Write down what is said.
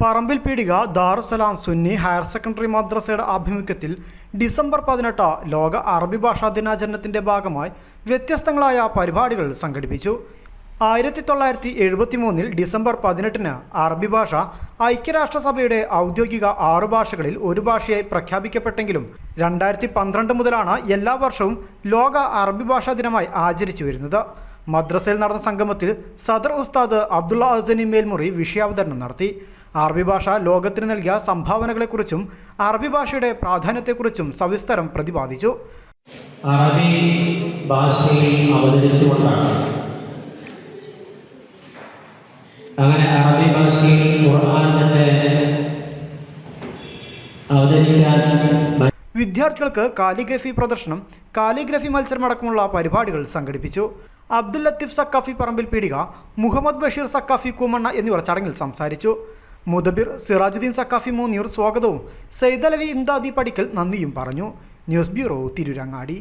പറമ്പിൽ Peedika Darussalam Sunni higher secondary മദ്രസയുടെ ആഭിമുഖ്യത്തിൽ December പതിനെട്ട് ലോക അറബി ഭാഷാ ദിനാചരണത്തിന്റെ ഭാഗമായി വ്യത്യസ്തങ്ങളായ പരിപാടികൾ സംഘടിപ്പിച്ചു. ആയിരത്തി തൊള്ളായിരത്തി എഴുപത്തി മൂന്നിൽ ഡിസംബർ പതിനെട്ടിന് അറബി ഭാഷ ഐക്യരാഷ്ട്രസഭയുടെ ഔദ്യോഗിക ആറു ഭാഷകളിൽ ഒരു ഭാഷയായി പ്രഖ്യാപിക്കപ്പെട്ടെങ്കിലും രണ്ടായിരത്തി പന്ത്രണ്ട് മുതലാണ് എല്ലാ വർഷവും ലോക അറബി ഭാഷാ ദിനമായി ആചരിച്ചു വരുന്നത്. മദ്രസയിൽ നടന്ന സംഗമത്തിൽ സദർ ഉസ്താദ് അബ്ദുള്ള അസനി മേൽമുറി വിഷയാവതരണം നടത്തി. അറബി ഭാഷ ലോകത്തിന് നൽകിയ സംഭാവനകളെക്കുറിച്ചും അറബി ഭാഷയുടെ പ്രാധാന്യത്തെക്കുറിച്ചും സവിസ്തരം പ്രതിപാദിച്ചു. അറബി ഭാഷയിൽ അവതരിച്ചുകൊണ്ടാണ് അങ്ങനെ അറബി ഭാഷയിൽ ഖുർആൻ വിദ്യാർത്ഥികൾക്ക് കാലിഗ്രഫി പ്രദർശനം കാലിഗ്രഫി മത്സരം അടക്കമുള്ള പരിപാടികൾ സംഘടിപ്പിച്ചു. അബ്ദുൽ ലത്തീഫ് സക്കാഫി പറമ്പിൽ പീടിക മുഹമ്മദ് ബഷീർ സക്കാഫി കൂമണ്ണ എന്നിവർ ചടങ്ങിൽ സംസാരിച്ചു. മുദബിർ സിറാജുദ്ദീൻ സക്കാഫി മൂന്നിയൂർ സ്വാഗതവും സൈദലവി ഇംദാദി പടിക്കൽ നന്ദിയും പറഞ്ഞു. News bureau Tirurangadi.